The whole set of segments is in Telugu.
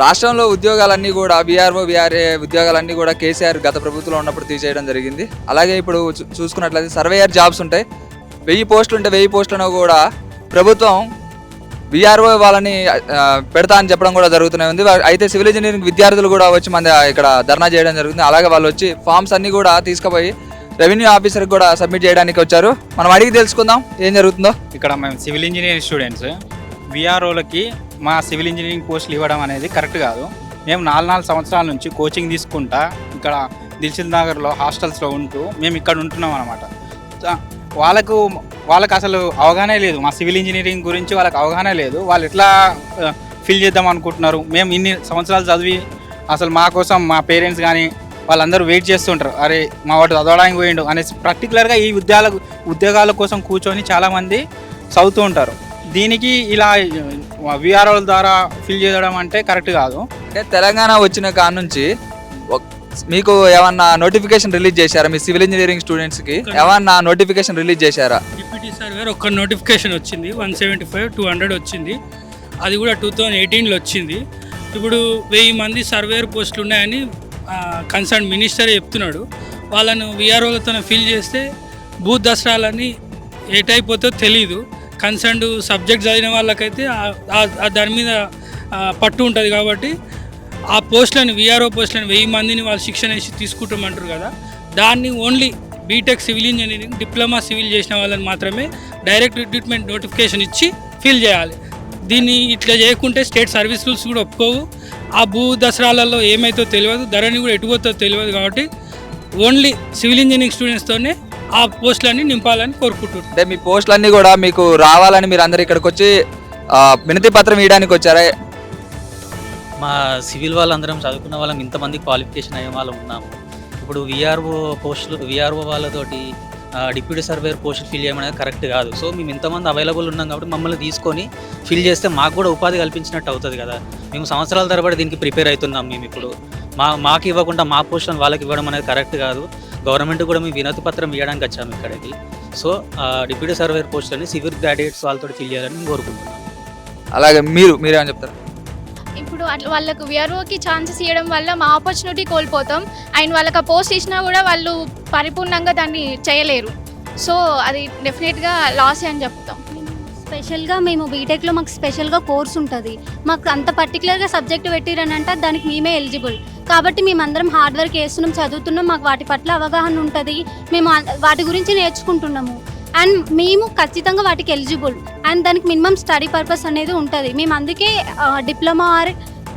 రాష్ట్రంలో ఉద్యోగాలన్నీ కూడా బీఆర్ఓ బీఆర్ఏ ఉద్యోగాలన్నీ కూడా కేసీఆర్ గత ప్రభుత్వంలో ఉన్నప్పుడు తీసేయడం జరిగింది. అలాగే ఇప్పుడు చూ- చూసుకున్నట్లయితే సర్వేయర్ జాబ్స్ ఉంటాయి. వెయ్యి పోస్టులు ఉంటే వెయ్యి పోస్టులను కూడా ప్రభుత్వం బీఆర్ఓ వాళ్ళని పెడతా అని చెప్పడం కూడా జరుగుతూనే ఉంది. అయితే సివిల్ ఇంజనీరింగ్ విద్యార్థులు కూడా వచ్చి మన ఇక్కడ ధర్నా చేయడం జరుగుతుంది. అలాగే వాళ్ళు వచ్చి ఫామ్స్ అన్నీ కూడా తీసుకుపోయి రెవెన్యూ ఆఫీసర్కి కూడా సబ్మిట్ చేయడానికి వచ్చారు. మనం అడిగి తెలుసుకుందాం ఏం జరుగుతుందో. ఇక్కడ మేము సివిల్ ఇంజనీరింగ్ స్టూడెంట్స్ విఆర్ఓలకి మా సివిల్ ఇంజనీరింగ్ పోస్టులు ఇవ్వడం అనేది కరెక్ట్ కాదు. మేము నాలుగు నాలుగు సంవత్సరాల నుంచి కోచింగ్ తీసుకుంటా ఇక్కడ దిల్సిల్ నగర్లో హాస్టల్స్లో ఉంటూ మేము ఇక్కడ ఉంటున్నాం అనమాట వాళ్ళకు వాళ్ళకి అసలు అవగాహన లేదు. మా సివిల్ ఇంజనీరింగ్ గురించి వాళ్ళకి అవగాహన లేదు. వాళ్ళు ఎట్లా ఫిల్ చేద్దాం అనుకుంటున్నారు? మేము ఇన్ని సంవత్సరాలు చదివి అసలు మా కోసం మా పేరెంట్స్ కానీ వాళ్ళందరూ వెయిట్ చేస్తుంటారు. అరే మా వాడు చదవడానికి పోయిండు అనేసి పర్టికులర్గా ఈ ఉద్యోగాల ఉద్యోగాల కోసం కూర్చొని చాలామంది చదువుతూ ఉంటారు. దీనికి ఇలా విఆర్ఓల ద్వారా ఫిల్ చేయడం అంటే కరెక్ట్ కాదు. అంటే తెలంగాణ వచ్చిన కాడ నుంచి ఒక్- మీకు ఏమన్నా నోటిఫికేషన్ రిలీజ్ చేశారా? మీ సివిల్ ఇంజనీరింగ్ స్టూడెంట్స్కి ఏమన్నా నోటిఫికేషన్ రిలీజ్ చేశారా? డిప్యూటీ సర్వేర్ ఒక్క నోటిఫికేషన్ వచ్చింది. One seventy five two hundred వచ్చింది. అది కూడా టూ థౌజండ్ ఎయిటీన్లో వచ్చింది. ఇప్పుడు వెయ్యి మంది సర్వేర్ పోస్టులు ఉన్నాయని కన్సర్న్ మినిస్టర్ చెప్తున్నాడు. వాళ్ళను విఆర్ఓలతో ఫిల్ చేస్తే భూత్ దసరాలని ఏ టైప్ అవుతుందో తెలీదు. కన్సర్న్డ్ సబ్జెక్ట్ చదివిన వాళ్ళకైతే ఆ- దాని మీద పట్టు ఉంటుంది కాబట్టి ఆ పోస్టులను విఆర్ఓ పోస్టులను వెయ్యి మందిని వాళ్ళు శిక్షణ ఇచ్చి తీసుకుంటామంటారు కదా. దాన్ని only B.Tech civil engineering diploma civil చేసిన వాళ్ళని మాత్రమే డైరెక్ట్ రిక్రూట్మెంట్ నోటిఫికేషన్ ఇచ్చి ఫిల్ చేయాలి. దీన్ని ఇట్లా చేయకుంటే స్టేట్ సర్వీస్ రూల్స్ కూడా ఒప్పుకోవు. ఆ భూ దసరాలలో ఏమైతో తెలియదు ధరని కూడా ఎటుపోతో తెలియదు కాబట్టి ఓన్లీ సివిల్ ఇంజనీరింగ్ స్టూడెంట్స్తోనే ఆ పోస్టులన్నీ నింపాలని కోరుకుంటున్నాను అంటే మీ పోస్టులన్నీ కూడా మీకు రావాలని మీరు అందరు ఇక్కడికి వచ్చి ఆ, వినతి పత్రం ఇవ్వడానికి వచ్చారా? మా సివిల్ వాళ్ళందరం చదువుకున్న వాళ్ళం ఇంతమంది క్వాలిఫికేషన్ అయ్యే వాళ్ళం ఉన్నాము. ఇప్పుడు విఆర్ఓ పోస్టులు విఆర్ఓ వాళ్ళతోటి ఆ, డిప్యూటీ సర్వేర్ పోస్టులు ఫిల్ చేయమనేది కరెక్ట్ కాదు. సో మేము ఇంతమంది అవైలబుల్ ఉన్నాం కాబట్టి మమ్మల్ని తీసుకొని ఫిల్ చేస్తే మాకు కూడా ఉపాధి కల్పించినట్టు అవుతుంది కదా. మేము సంవత్సరాల తరబడి దీనికి ప్రిపేర్ అవుతున్నాం మేము ఇప్పుడు. మా మాకు ఇవ్వకుండా మా పోస్టులను వాళ్ళకి ఇవ్వడం అనేది కరెక్ట్ కాదు. గవర్నమెంట్ కూడా మేము వినతి పత్రం ఇవ్వడానికి వచ్చాము ఇక్కడికి. సో డిప్యూటీ సర్వేర్ పోస్టులని సివిల్ గ్రాడ్యుయేట్స్ వాళ్ళతో ఫిల్ చేయాలని మేము కోరుకుంటున్నాం అలాగే మీరు మీరేమని చెప్తారు? ఇప్పుడు అట్లా వాళ్ళకు విఆర్ఓకి ఛాన్సెస్ ఇవ్వడం వల్ల మా ఆపర్చునిటీ కోల్పోతాం. అండ్ వాళ్ళకి ఆ పోస్ట్ ఇచ్చినా కూడా వాళ్ళు పరిపూర్ణంగా దాన్ని చేయలేరు. సో అది డెఫినెట్గా లాసే అని చెప్తాం. స్పెషల్గా మేము బీటెక్లో మాకు స్పెషల్గా కోర్స్ ఉంటుంది. మాకు అంత పర్టికులర్గా సబ్జెక్ట్ పెట్టిరనంటే దానికి మేమే ఎలిజిబుల్ కాబట్టి మేమందరం హార్డ్ వర్క్ చేస్తున్నాం చదువుతున్నాం మాకు వాటి పట్ల అవగాహన ఉంటుంది. మేము వాటి గురించి నేర్చుకుంటున్నాము. అండ్ మేము ఖచ్చితంగా వాటికి ఎలిజిబుల్ అండ్ దానికి మినిమం స్టడీ పర్పస్ అనేది ఉంటుంది. మేము అందుకే డిప్లొమా ఆర్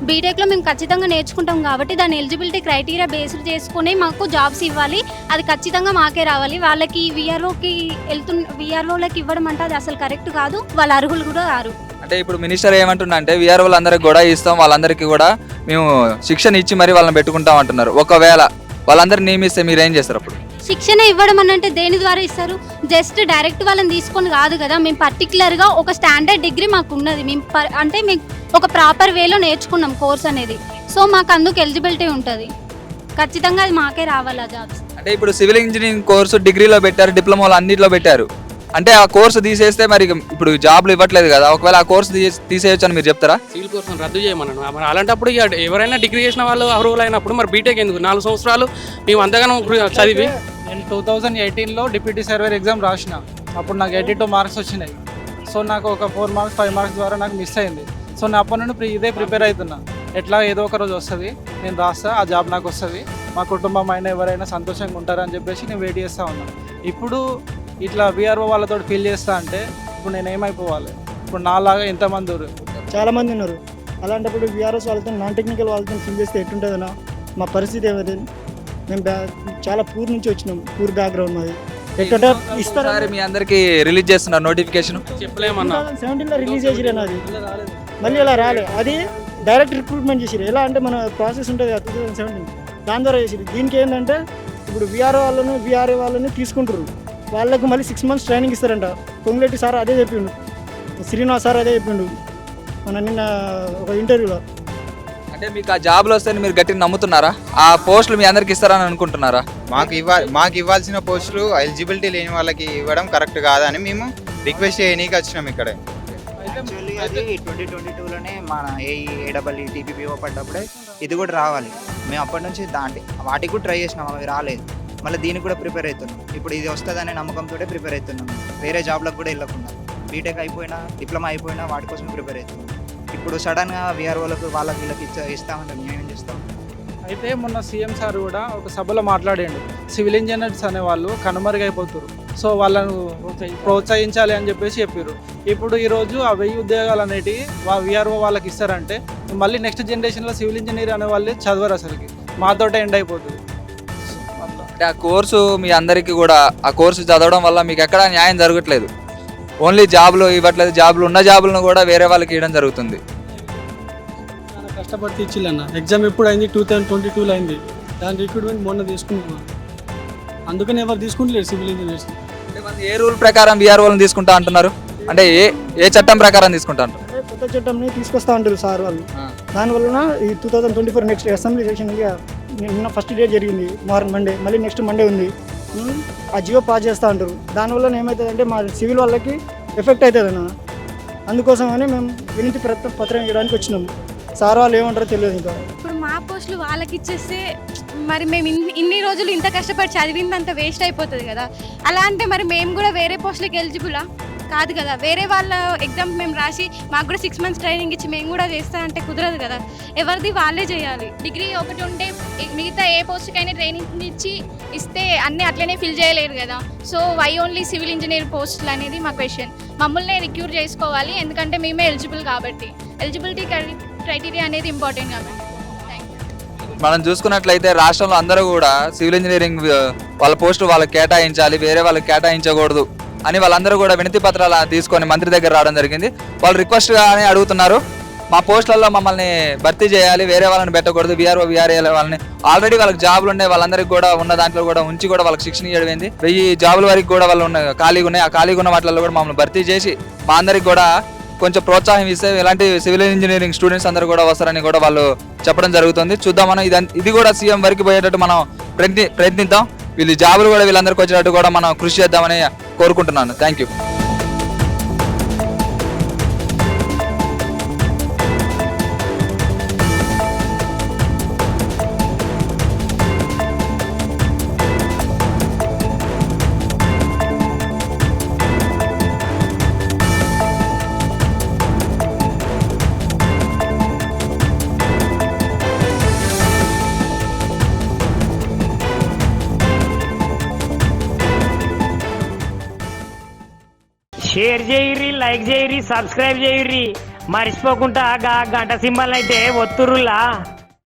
బీటెక్లో మేము ఖచ్చితంగా నేర్చుకుంటాం కాబట్టి దాని ఎలిజిబిలిటీ క్రైటీరియా బేస్డ్ చేసుకుని మాకు జాబ్స్ ఇవ్వాలి. అది ఖచ్చితంగా మాకే రావాలి. వాళ్ళకి విఆర్ఓకి వెళ్తున్న విఆర్ఓలకి ఇవ్వడం అంటే అది అసలు కరెక్ట్ కాదు. వాళ్ళ అర్హులు కూడా కారు అంటే ఇప్పుడు మినిస్టర్ ఏమంటున్నా అంటే విఆర్ వాళ్ళందరికి కూడా ఇస్తాం వాళ్ళందరికీ కూడా మేము శిక్షణ ఇచ్చి మరి వాళ్ళని పెట్టుకుంటాం అంటున్నారు. ఒకవేళ వాళ్ళందరిని నియమిస్తే మీరు ఏం చేస్తారు అప్పుడు? శిక్షణ ఇవ్వడం అని అంటే దేని ద్వారా ఇస్తారు? జస్ట్ డైరెక్ట్ వాళ్ళని తీసుకొని కాదు కదా మేము పర్టికులర్గా ఒక స్టాండర్డ్ డిగ్రీ మాకు ఉన్నది. మేము అంటే మేము ఒక ప్రాపర్ వేలో నేర్చుకున్నాం కోర్స్ అనేది. సో మాకు అందుకు ఎలిజిబిలిటీ ఉంటుంది. ఖచ్చితంగా అది మాకే రావాలి ఆ జాబ్స్ అంటే ఇప్పుడు సివిల్ ఇంజనీరింగ్ కోర్సు డిగ్రీలో పెట్టారు డిప్లొమాలో అన్నింటిలో పెట్టారు. అంటే ఆ కోర్సు తీసేస్తే మరి ఇప్పుడు జాబ్లు ఇవ్వట్లేదు కదా. ఒకవేళ ఆ కోర్సు తీసే తీసేయచ్చు అని మీరు చెప్తారా? సివిల్ కోర్సును రద్దు చేయమన్నాను. మరి అలాంటప్పుడు ఎవరైనా డిగ్రీ చేసిన వాళ్ళు అర్హులు అయినప్పుడు మరి బీటెక్ ఎందుకు? నాలుగు సంవత్సరాలు మేము అంతగానో చదివి నేను టూ థౌజండ్ ఎయిటీన్లో డిప్యూటీ సర్వేర్ ఎగ్జామ్ రాసిన. అప్పుడు నాకు ఎయిటీ టూ మార్క్స్ వచ్చినాయి. సో నాకు ఒక ఫోర్ మార్క్స్ ఫైవ్ మార్క్స్ ద్వారా నాకు మిస్ అయింది. సో నేను అప్పటి నుండి ప్రి- ఇదే ప్రిపేర్ అవుతున్నా. ఎట్లా ఏదో ఒక రోజు వస్తుంది. నేను రాస్తా ఆ జాబ్ నాకు వస్తుంది. మా కుటుంబం అయినా ఎవరైనా సంతోషంగా ఉంటారని చెప్పేసి నేను వెయిట్ చేస్తూ ఉన్నాను ఇప్పుడు ఇట్లా బీఆర్ఓ వాళ్ళతో ఫీల్ చేస్తా అంటే ఇప్పుడు నేను ఏమైపోవాలి? ఇప్పుడు నాలాగా ఎంతమంది ఉన్నారు? చాలా మంది ఉన్నారు. అలాంటప్పుడు విఆర్ఎస్ వాళ్ళతో నాన్ టెక్నికల్ వాళ్ళతో ఫిల్ చేస్తే ఎట్టుంటుందన్నా? మా పరిస్థితి ఏమైంది? మేము బ్యా- చాలా పూర్ నుంచి వచ్చినాం. పూర్ బ్యాక్గ్రౌండ్ మాది. ఎక్కడ ఇస్తారా? మీ అందరికి రిలీజ్ చేస్తున్నారు నోటిఫికేషన్ చెప్పలేమన్నా. సెవెంటీన్లో రిలీజ్ చేసిరు అది. మళ్ళీ అలా రాలే. అది డైరెక్ట్ రిక్రూట్మెంట్ చేసిరు ఎలా అంటే మన ప్రాసెస్ ఉంటుంది టూ థౌసండ్ సెవెంటీన్ దాని ద్వారా చేసిరు దీనికి ఏంటంటే ఇప్పుడు విఆర్ఓ వాళ్ళను విఆర్ఏ వాళ్ళని తీసుకుంటారు వాళ్ళకు మళ్ళీ సిక్స్ మంత్స్ ట్రైనింగ్ ఇస్తారంట. పొంగులెట్టి సార్ అదే చెప్పిండు. శ్రీనివాస్ సార్ అదే చెప్పిండు. మన నిన్న ఒక ఇంటర్వ్యూలో అంటే మీకు ఆ జాబ్లు వస్తే మీరు గట్టిగా నమ్ముతున్నారా? ఆ పోస్టులు మీ అందరికి ఇస్తారని అనుకుంటున్నారా? మాకు ఇవ్వ మాకు ఇవ్వాల్సిన పోస్టులు ఎలిజిబిలిటీ లేని వాళ్ళకి ఇవ్వడం కరెక్ట్ కాదని మేము రిక్వెస్ట్ చేయనీకి వచ్చినాం ఇక్కడ. యాక్చువల్లీ అది ట్వంటీ ట్వంటీ టూలోనే మన ఏ ఏడబ్ల్యూ టీపీపీఓ పడ్డప్పుడే ఇది కూడా రావాలి. మేము అప్పటి నుంచి దాంటి వాటికి కూడా ట్రై చేసినాం అవి రాలేదు. మళ్ళీ దీనికి కూడా ప్రిపేర్ అవుతున్నాం. ఇప్పుడు ఇది వస్తుందనే నమ్మకంతో ప్రిపేర్ అవుతున్నాం. వేరే జాబ్లకు కూడా వెళ్ళకుండా. బీటెక్ అయిపోయినా డిప్లొమా అయిపోయినా వాటి కోసం ప్రిపేర్ అవుతున్నాం. ఇప్పుడు సడన్గా విఆర్ఓలకు వాళ్ళకి వీళ్ళకి ఇచ్చా ఇస్తామంటే మేము ఏం చేస్తాం? అయితే మొన్న సీఎం సార్ కూడా ఒక సభలో మాట్లాడిండు. సివిల్ ఇంజనీర్స్ అనే వాళ్ళు కనుమరుగైపోతారు సో వాళ్ళను ప్రోత్సహించాలి. అని చెప్పేసి చెప్పారు ఇప్పుడు ఈరోజు ఆ వెయ్యి ఉద్యోగాలు అనేటివి వా విఆర్ఓ వాళ్ళకి ఇస్తారంటే మళ్ళీ నెక్స్ట్ జనరేషన్లో సివిల్ ఇంజనీర్ అనే వాళ్ళే చదవరు అసలుకి. మాతోటే ఎండ్ అయిపోతుంది. అంటే ఆ కోర్సు మీ అందరికీ కూడా ఆ కోర్సు చదవడం వల్ల మీకు ఎక్కడా న్యాయం జరగట్లేదు. ఓన్లీ జాబ్లు ఇవ్వట్లేదు జాబ్లు ఉన్న జాబులను కూడా వేరే వాళ్ళకి ఇవ్వడం జరుగుతుంది. చాలా కష్టపడి తెచ్చిల్లన్న ఎగ్జామ్ ఎప్పుడు అయింది టూ థౌజండ్ ట్వంటీ టూలో అయింది. దాని రిక్రూట్మెంట్ మొన్న తీసుకుంటున్నాం. అందుకని ఎవరు తీసుకుంటలేరు సివిల్ ఇంజనీర్స్ అంటే ఏ రూల్ ప్రకారం విఆర్ఓలను తీసుకుంటా అంటున్నారు? అంటే ఏ ఏ చట్టం ప్రకారం తీసుకుంటా అంటారు అంటే కొత్త చట్టంని తీసుకొస్తా ఉంటారు సార్ వాళ్ళు. దానివలన ఈ two thousand twenty four next assembly session నిన్న ఫస్ట్ డేట్ జరిగింది మార్నింగ్ మండే మళ్ళీ నెక్స్ట్ మండే ఉంది. ఆ జియో పాస్ చేస్తూ ఉంటారు దానివల్ల ఏమవుతుందంటే మా సివిల్ వాళ్ళకి ఎఫెక్ట్ అవుతుంది అన్న అందుకోసమని మేము వినతి పత్ర పత్రం ఇవ్వడానికి వచ్చినాము సార్ వాళ్ళు ఏమంటారో తెలియదు ఇంకా. ఇప్పుడు మా పోస్టులు వాళ్ళకి ఇచ్చేస్తే మరి మేము ఇన్ని ఇన్ని రోజులు ఇంత కష్టపడి చదివిందంత వేస్ట్ అయిపోతుంది కదా. అలా అంటే మరి మేము కూడా వేరే పోస్టులకు ఎలిజిబులా? కాదు కదా. వేరే వాళ్ళ ఎగ్జామ్ మేము రాసి మాకు కూడా సిక్స్ మంత్స్ ట్రైనింగ్ ఇచ్చి మేము కూడా చేస్తానంటే కుదరదు కదా. ఎవరిది వాళ్ళే చేయాలి. డిగ్రీ ఒకటి ఉంటే మిగతా ఏ పోస్ట్కైనా ట్రైనింగ్ ఇచ్చి ఇస్తే అన్నీ అట్లనే ఫిల్ చేయలేరు కదా. So why only civil engineer పోస్టులు అనేది మా క్వశ్చన్ మమ్మల్ని రిక్యూర్ చేసుకోవాలి ఎందుకంటే మేమే ఎలిజిబుల్ కాబట్టి. ఎలిజిబిలిటీ క్రైటీరియా అనేది ఇంపార్టెంట్ కాబట్టి. మనం చూసుకున్నట్లయితే రాష్ట్రంలో అందరూ కూడా సివిల్ ఇంజనీరింగ్ వాళ్ళ పోస్టు వాళ్ళకి కేటాయించాలి వేరే వాళ్ళకి కేటాయించకూడదు. అని వాళ్ళందరూ కూడా వినతి పత్రాలు తీసుకొని మంత్రి దగ్గర రావడం జరిగింది. వాళ్ళు రిక్వెస్ట్ అని అడుగుతున్నారు. మా పోస్టులలో మమ్మల్ని భర్తీ చేయాలి వేరే వాళ్ళని పెట్టకూడదు విఆర్ఓ విఆర్ఏ వాళ్ళని ఆల్రెడీ వాళ్ళకి జాబులు ఉన్నాయి వాళ్ళందరికీ కూడా ఉన్న దాంట్లో కూడా ఉంచి కూడా వాళ్ళకి శిక్షణ ఇవ్వడం వెయ్యి జాబుల వరకు కూడా వాళ్ళు ఉన్న ఖాళీగా ఉన్నాయి. ఆ ఖాళీగా ఉన్న వాటిలో కూడా మమ్మల్ని భర్తీ చేసి మా అందరికి కూడా కొంచెం ప్రోత్సాహం ఇస్తే ఇలాంటి సివిల్ ఇంజనీరింగ్ స్టూడెంట్స్ అందరూ కూడా వస్తారని కూడా వాళ్ళు చెప్పడం జరుగుతుంది. చూద్దాం మనం ఇది ఇది కూడా సీఎం వరకు పోయేటట్టు మనం ప్రయత్ని ప్రయత్నిద్దాం. వీళ్ళు జాబులు కూడా వీళ్ళందరికీ వచ్చేటట్టు కూడా మనం కృషి చేద్దామని కోరుకుంటున్నాను. థ్యాంక్ యూ షేర్ చేయరి లైక్ చేయరి సబ్స్క్రైబ్ చేయరి మర్చిపోకుండా గంట సింబల్ అయితే ఒత్తురులా